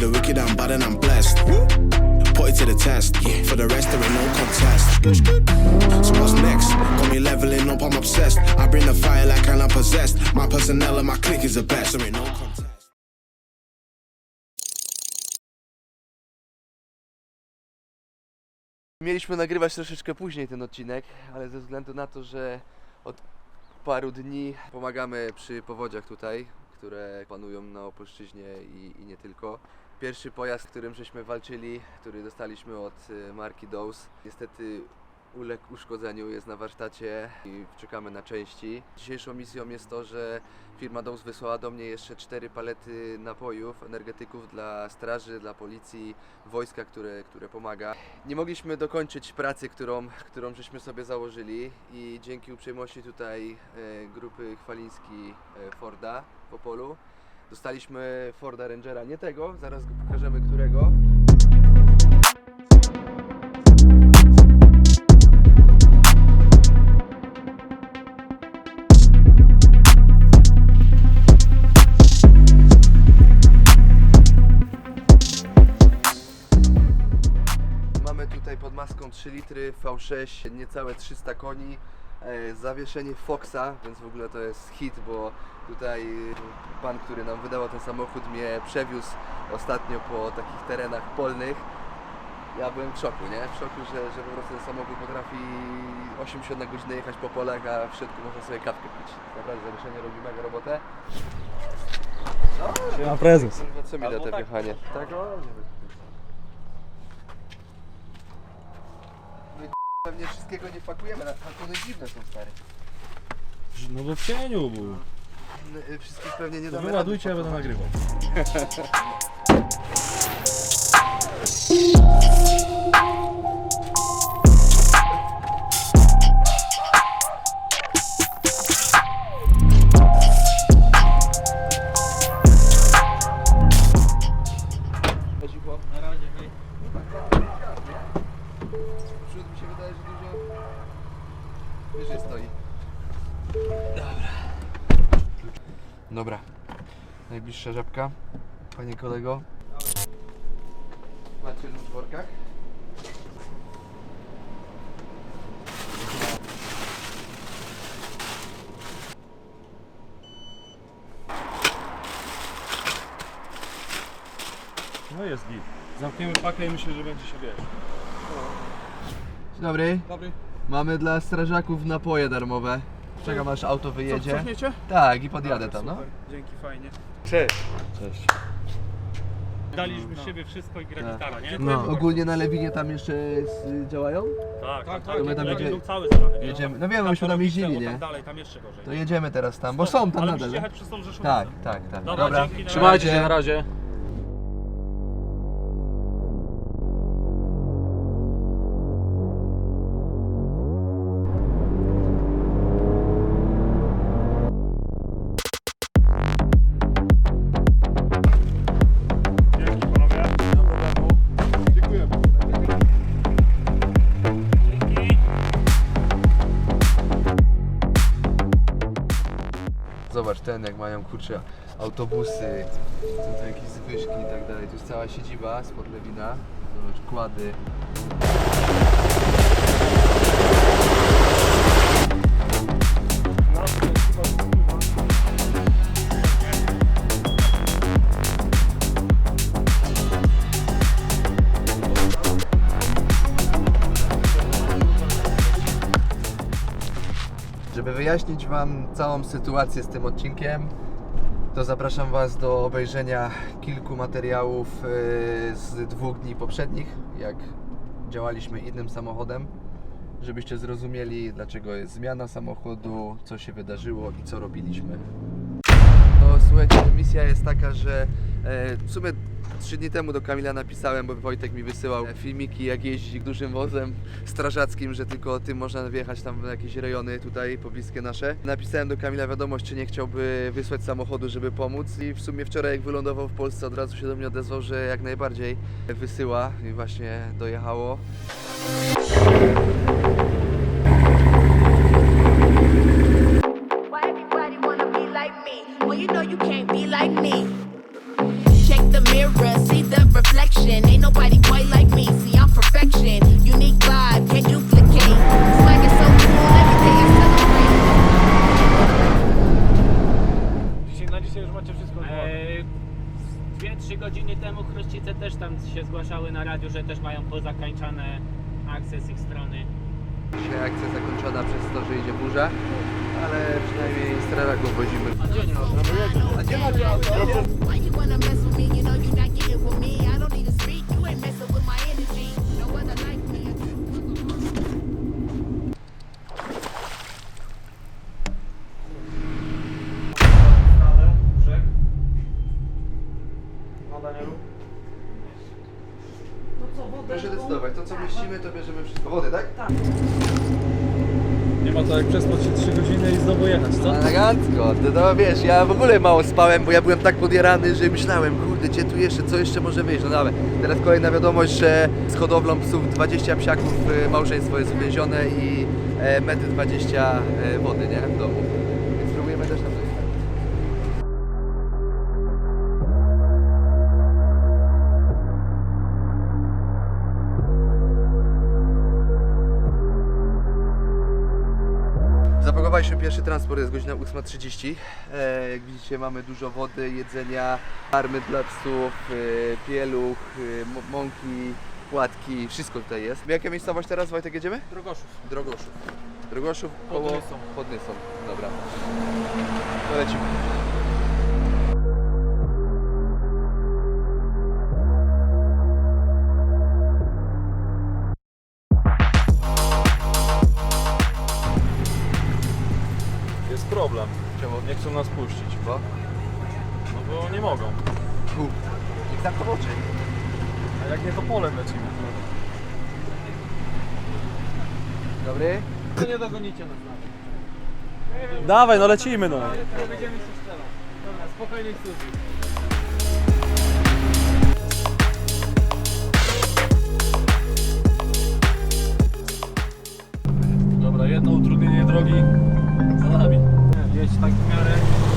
the wicked, I'm bad and I'm blessed. Put it to the test. For the rest, there ain't no contest. So what's next? Got me leveling up, I'm obsessed. I bring the fire like I'm possessed. My personnel and my clique is the best. There ain't no contest. Mieliśmy nagrywać troszeczkę później ten odcinek, ale ze względu na to, że od paru dni pomagamy przy powodziach tutaj, które panują na Opolszczyźnie i, i nie tylko. Pierwszy pojazd, którym żeśmy walczyli, który dostaliśmy od y, marki Dose, niestety uległ uszkodzeniu, jest na warsztacie i czekamy na części. Dzisiejszą misją jest to, że firma Dose wysłała do mnie jeszcze cztery palety napojów, energetyków dla straży, dla policji, wojska, które, które pomaga. Nie mogliśmy dokończyć pracy, którą, którą żeśmy sobie założyli i dzięki uprzejmości tutaj e, grupy Chwaliński e, Forda w Opolu dostaliśmy Forda Rangera, nie tego, zaraz go pokażemy którego. Mamy tutaj pod maską 3 litry V6, niecałe 300 koni, zawieszenie Foxa, więc w ogóle to jest hit, bo tutaj e, pan, który nam wydawał ten samochód mnie przewiózł ostatnio po takich terenach polnych. Ja byłem w szoku, nie? W szoku, że, że po prostu ten samochód potrafi 80 na godzinę jechać po polach, a w środku można sobie kawkę pić. Naprawdę zawieszenie robi mega robotę. Ma prezes. Kurwa, co mi da to wjechanie? Tak, o, nie wiem. No i Pewnie wszystkiego nie pakujemy, na kartony dziwne są stare. No bo w cieniu był. No, y, Wszystkich pewnie nie damy wy ładujcie, ja rady będę nagrywał. Dobra. Najbliższa żabka. Panie kolego. Macie lód w workach? No jest git. Zamkniemy pakę i myślę, że będzie się wiesz. Dzień dobry. Dobry. Mamy dla strażaków napoje darmowe. Czekam aż auto wyjedzie. Cofniecie? Tak, i podjadę tam, no. Dzięki, fajnie. Cześć. Cześć. Daliśmy z siebie wszystko i gra Tak. gitara, nie? No, ogólnie na Lewinie tam jeszcze jest, y, działają? Tak, tak, tak. To my tam jedzie- cały zalany, wiesz? Jedziemy. No wiem, myśmy tam Porobice, jeździli, bo nie? Tam dalej, tam jeszcze gorzej. To jedziemy teraz tam, bo są tam Ale nadal. musisz nie? jechać przez tą Rzeszowicę. Tak, tak, tak. Dobra, dzięki, na Trzymajcie razie. się, na razie. Mają kurczę autobusy, są tu jakieś zwyżki i tak dalej. Tu jest cała siedziba spod Lewina. Zobacz, kłady. Żeby wyjaśnić Wam całą sytuację z tym odcinkiem, to zapraszam Was do obejrzenia kilku materiałów yy, z dwóch dni poprzednich, jak działaliśmy innym samochodem, żebyście zrozumieli, dlaczego jest zmiana samochodu, co się wydarzyło i co robiliśmy. No słuchajcie, misja jest taka, że e, w sumie trzy dni temu do Kamila napisałem, bo Wojtek mi wysyłał filmiki jak jeździ dużym wozem strażackim, że tylko tym można wjechać tam w jakieś rejony tutaj pobliskie nasze. Napisałem do Kamila wiadomość, czy nie chciałby wysłać samochodu, żeby pomóc i w sumie wczoraj jak wylądował w Polsce od razu się do mnie odezwał, że jak najbardziej wysyła i właśnie dojechało. Chrościce też tam się zgłaszały na radiu, że też mają pozakańczane akcje z ich strony. Dzisiaj akcja zakończona przez to, że idzie burza, ale przynajmniej strażaków wozimy. Why you wanna mess with me? You know you're not getting with me. I don't need to speak. You ain't messing with To co mieścimy, to bierzemy wszystko. Wody, tak? Nie ma to jak przespać się 3 godziny i znowu jechać, co? Elegancko, no, no wiesz, ja w ogóle mało spałem, bo ja byłem tak podjarany, że myślałem, kurde, gdzie tu jeszcze, co jeszcze może wyjść, no dawaj. Teraz kolejna wiadomość, że z hodowlą psów 20 psiaków e, małżeństwo jest uwięzione i e, metry 20 e, wody, nie, w domu. Pierwszy transport, jest godzina 8.30. E, jak widzicie mamy dużo wody, jedzenia, army dla psów, e, pieluch, e, mąki, płatki, wszystko tutaj jest. Jaka miejscowość teraz Wojtek jedziemy? Drogoszów. Drogoszów. Drogoszów koło... Pod Nysą. Pod Nysą. Dobra. To lecimy. Problem. Czemu? Nie chcą nas puścić. Bo? No bo nie mogą. Nikt tam to oczy. A jak nie to polem lecimy. Dobry? To nie dogonicie nas nawet. Dawaj, no lecimy no. Będziemy się strzelać. Dobra, spokojnie. Dobra, jedno utrudnienie drogi za nami. Jedź tak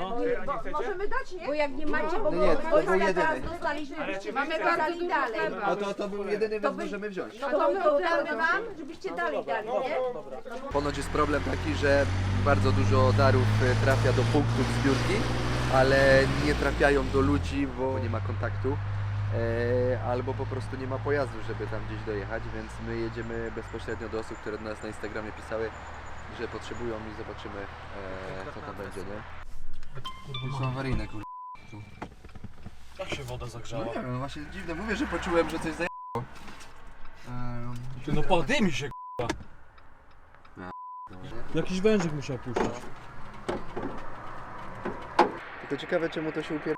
no. bo, możemy dać, nie? Bo jak nie macie, bo, No nie, to bo był teraz jedyny. dostaliśmy, czy mamy bardzo dużo dalej. No to, to był jedyny, więc by- możemy wziąć. No to my oddamy wam, żebyście dalej dali, nie? Ponoć jest problem taki, że bardzo dużo darów e, trafia do punktów zbiórki, ale nie trafiają do ludzi, bo nie ma kontaktu. E, albo po prostu nie ma pojazdu, żeby tam gdzieś dojechać, więc my jedziemy bezpośrednio do osób, które do nas na Instagramie pisały, że potrzebują i zobaczymy e, co tam będzie, nie? Już są awaryjne, kurde. Jak się woda No zagrzała? nie wiem, właśnie dziwne, mówię, że poczułem, że coś zajechało. Um, Ty, no podymi się Jakiś wężyk musiał puścić. Tylko ciekawe czemu to się upier...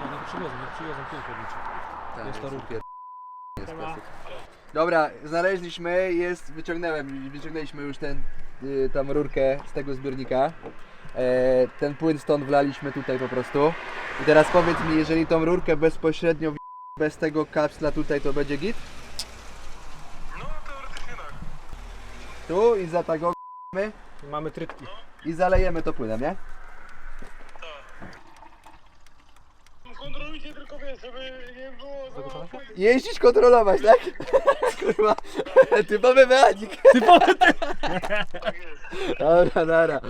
No nie przywiozą, nie przywiozą tylko liczy. Tak, Jest ta rurka. upier... jest klasyk. Dobra, znaleźliśmy, jest, wyciągnąłem, wyciągnęliśmy już ten, y, tam rurkę z tego zbiornika. E, ten płyn stąd wlaliśmy tutaj po prostu. I teraz powiedz mi, jeżeli tą rurkę bezpośrednio w- bez tego kapsla tutaj, to będzie git? No, teoretycznie tak. Tu i za tego Mamy trytki. i zalejemy to płynem, nie? Kontrolujcie tylko wiesz, żeby nie było za. Jeździć, kontrolować, tak? Kurwa, typowy mechanik. Typowy Dobra, dobra.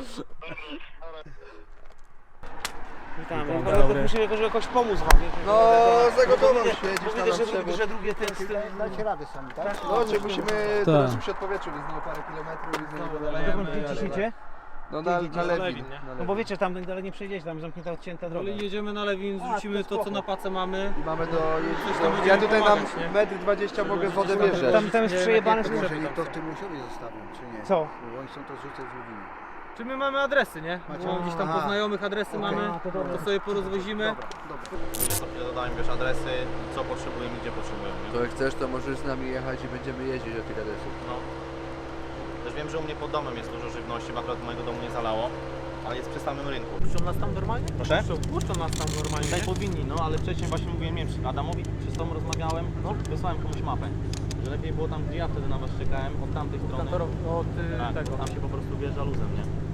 Witamy. Dobry. Musimy jakoś, jakoś pomóc wam. wiecie, No, że- zagotował Widzę, się, gdzieś tam widzę, że, że drugie ten Dacie radę sami, tak? No, czy musimy Tak. teraz przy odpowietrzu, więc znowu parę kilometrów i znowu Dokąd dolejemy. gdzie ciśniecie? No na, na na Lewin. Lewin, nie? na No bo wiecie, tam dalej nie przejdziecie, tam zamknięta, odcięta droga. Ale jedziemy na Lewin, A, zrzucimy to to co na pace mamy. I mamy do będziemy Ja tutaj pomagać, nie? metr 20 mogę wodę bierzeć. Tam, tam jest przejebane nie tym. Czyli to w tym Łysiowie zostawią, czy nie? Co? Bo oni chcą to zrzucać z Lubliny. Czy my mamy adresy, nie? Macie? Bo gdzieś tam po Aha. znajomych adresy mamy, A, to dobra. to sobie porozwozimy. sobie dodają wiesz adresy, co potrzebujemy, gdzie potrzebujemy. nie? To jak chcesz, to możesz z nami jechać i będziemy jeździć do tych adresów. No. Też wiem, że u mnie pod domem jest dużo żywności, bo akurat mojego domu nie zalało, ale jest przy samym rynku. Puszczą nas tam normalnie? Proszę? Puszczą, puszczą nas tam normalnie, Tutaj nie? powinni, no ale wcześniej właśnie mówiłem, nie wiem, czy Adamowi, czy z tobą rozmawiałem, no, wysłałem komuś mapę. Że lepiej było tam, gdzie ja wtedy na was czekałem, od tamtej strony. Od y, Tak, tego. tam się po prostu wjeżdża luzem, nie?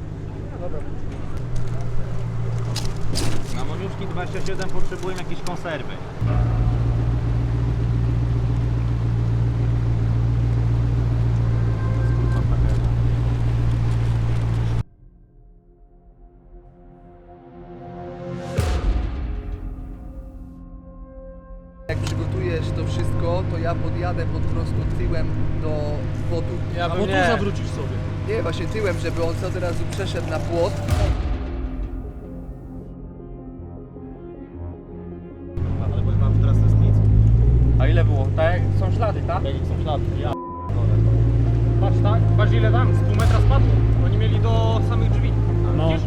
Na Moniuszki 27 potrzebuję jakieś konserwy. Jak przygotujesz to wszystko, to ja podjadę po prostu tyłem do płotu. Ja Albo tu zawrócisz sobie. Nie, właśnie tyłem, żeby on od razu przeszedł na płot. Ale powiem wam, że teraz to jest nic. A ile było? Tak, są ślady, tak? Jak są ślady, ja Patrz tak, patrz ile tam, z pół metra spadło. Oni mieli do samych drzwi. No. Widzisz?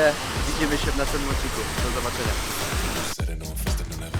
Tyle. Widzimy się w następnym odcinku. Do zobaczenia.